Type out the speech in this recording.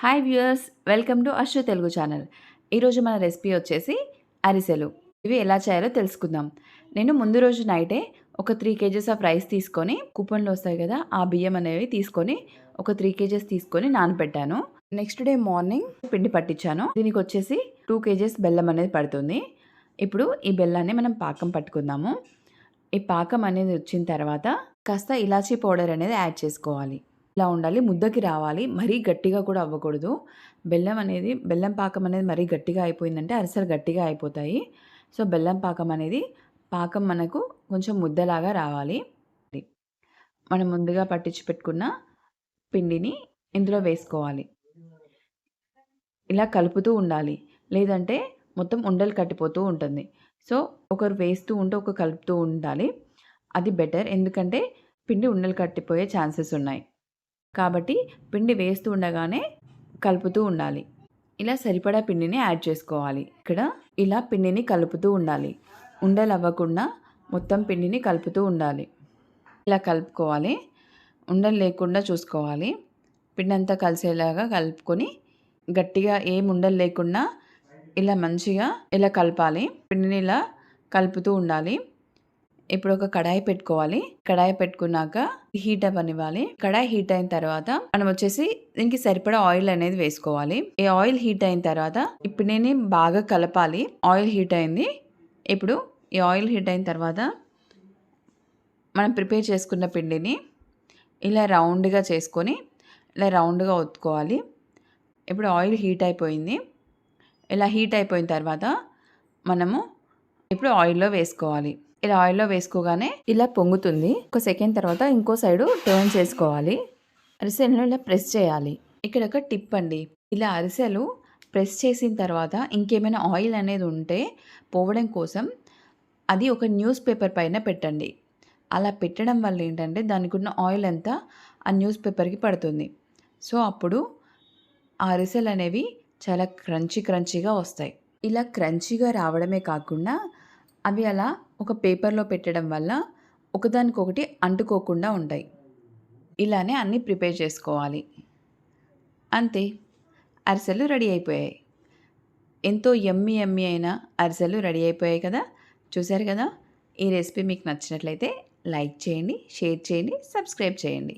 Hi viewers welcome to Ashwa Telugu channel ఈరోజు మన recipe వచ్చేసి అరిసెలు. ఇవి ఎలా చేయాలో తెలుసుకుందాం. నేను ముందు రోజు నైటే ఒక త్రీ కేజెస్ ఆఫ్ రైస్ తీసుకొని కూపన్లు వస్తాయి కదా ఆ బియ్యం అనేవి తీసుకొని ఒక త్రీ కేజెస్ తీసుకొని నానబెట్టాను. నెక్స్ట్ డే మార్నింగ్ పిండి పట్టించాను. దీనికి వచ్చేసి టూ కేజెస్ బెల్లం అనేది పడుతుంది. ఇప్పుడు ఈ బెల్లాన్ని మనం పాకం పట్టుకుందాము. ఈ పాకం అనేది వచ్చిన తర్వాత కాస్త ఇలాచీ పౌడర్ అనేది యాడ్ చేసుకోవాలి. ఇలా ఉండాలి. ముద్దకి రావాలి. మరీ గట్టిగా కూడా అవ్వకూడదు. బెల్లం అనేది బెల్లం పాకం అనేది మరీ గట్టిగా అయిపోయిందంటే అరిసెలు గట్టిగా అయిపోతాయి. సో బెల్లం పాకం అనేది పాకం మనకు కొంచెం ముద్దలాగా రావాలి. మనం ముందుగా పట్టించి పెట్టుకున్న పిండిని ఇందులో వేసుకోవాలి. ఇలా కలుపుతూ ఉండాలి. లేదంటే మొత్తం ఉండలు కట్టిపోతూ ఉంటుంది. సో ఒకరు వేస్తూ ఉంటే ఒకరు కలుపుతూ ఉండాలి. అది బెటర్. ఎందుకంటే పిండి ఉండలు కట్టిపోయే ఛాన్సెస్ ఉన్నాయి. కాబట్టి పిండి వేస్తూ ఉండగానే కలుపుతూ ఉండాలి. ఇలా సరిపడా పిండిని యాడ్ చేసుకోవాలి. ఇక్కడ ఇలా పిండిని కలుపుతూ ఉండాలి. ఉండలు అవ్వకుండా మొత్తం పిండిని కలుపుతూ ఉండాలి. ఇలా కలుపుకోవాలి. ఉండలు లేకుండా చూసుకోవాలి. పిండి అంతా కలిసేలాగా కలుపుకొని గట్టిగా ఏం ఉండలు లేకుండా ఇలా మంచిగా ఇలా కలపాలి. పిండిని ఇలా కలుపుతూ ఉండాలి. ఇప్పుడు ఒక కడాయి పెట్టుకోవాలి. కడాయి పెట్టుకున్నాక హీట్ అవ్వనివ్వాలి. కడాయి హీట్ అయిన తర్వాత మనం వచ్చేసి దీనికి సరిపడా ఆయిల్ అనేది వేసుకోవాలి. ఈ ఆయిల్ హీట్ అయిన తర్వాత ఇప్పుడు నేను బాగా కలపాలి. ఆయిల్ హీట్ అయింది. ఇప్పుడు ఈ ఆయిల్ హీట్ అయిన తర్వాత మనం ప్రిపేర్ చేసుకున్న పిండిని ఇలా రౌండ్గా చేసుకొని ఇలా రౌండ్గా ఒత్తుకోవాలి. ఇప్పుడు ఆయిల్ హీట్ అయిపోయింది. ఇలా హీట్ అయిపోయిన తర్వాత మనము ఇప్పుడు ఆయిల్లో వేసుకోవాలి. ఇలా ఆయిల్లో వేసుకోగానే ఇలా పొంగుతుంది. ఒక సెకండ్ తర్వాత ఇంకో సైడు టర్న్ చేసుకోవాలి. అరిసెలను ఇలా ప్రెస్ చేయాలి. ఇక్కడ ఒక టిప్ అండి. ఇలా అరిసెలు ప్రెస్ చేసిన తర్వాత ఇంకేమైనా ఆయిల్ అనేది ఉంటే పోవడం కోసం అది ఒక న్యూస్ పేపర్ పైన పెట్టండి. అలా పెట్టడం వల్ల ఏంటంటే దానికి ఉన్న ఆయిల్ అంతా ఆ న్యూస్ పేపర్కి పడుతుంది. సో అప్పుడు ఆ అరిసెలు అనేవి చాలా క్రంచీ క్రంచీగా వస్తాయి. ఇలా క్రంచీగా రావడమే కాకుండా అవి అలా ఒక పేపర్లో పెట్టడం వల్ల ఒకదానికొకటి అంటుకోకుండా ఉంటాయి. ఇలానే అన్నీ ప్రిపేర్ చేసుకోవాలి. అంతే. అరిసెలు రెడీ అయిపోయాయి. ఎంతో ఎమ్మి ఎమ్మి అయిన అరిసెలు రెడీ అయిపోయాయి కదా? చూశారు కదా? ఈ రెసిపీ మీకు నచ్చినట్లయితే లైక్ చేయండి షేర్ చేయండి సబ్స్క్రైబ్ చేయండి.